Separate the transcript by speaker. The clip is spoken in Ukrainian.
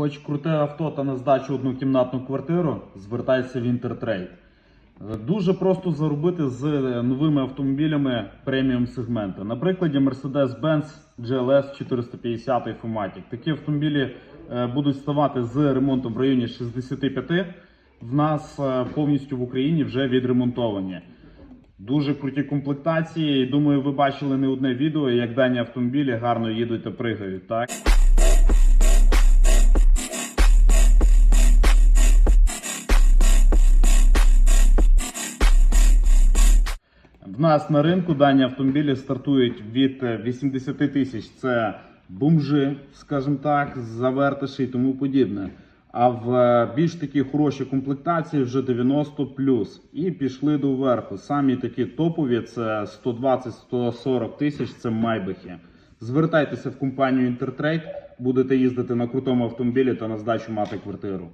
Speaker 1: Хоч круте авто та на здачу однокімнатну квартиру, звертайся в Інтертрейд. Е, Дуже просто заробити з е, новими автомобілями преміум сегменту. На прикладі Mercedes-Benz GLS 450 Fumatic. Такі автомобілі е, будуть ставати з ремонтом в районі 65. В нас повністю в Україні вже відремонтовані. Дуже круті комплектації. Думаю, ви бачили не одне відео, як дані автомобілі гарно їдуть та пригають. Так? В нас на ринку дані автомобілі стартують від е, 80 тисяч. Це бомжи, скажімо так, завертиші і тому подібне. А в е, більш такі хороші комплектації вже 90 плюс. І пішли до верху. Самі такі топові це 120-140 тисяч. Це майбахи. Звертайтеся в компанію Інтертрейд, будете їздити на крутому автомобілі та на здачу мати квартиру.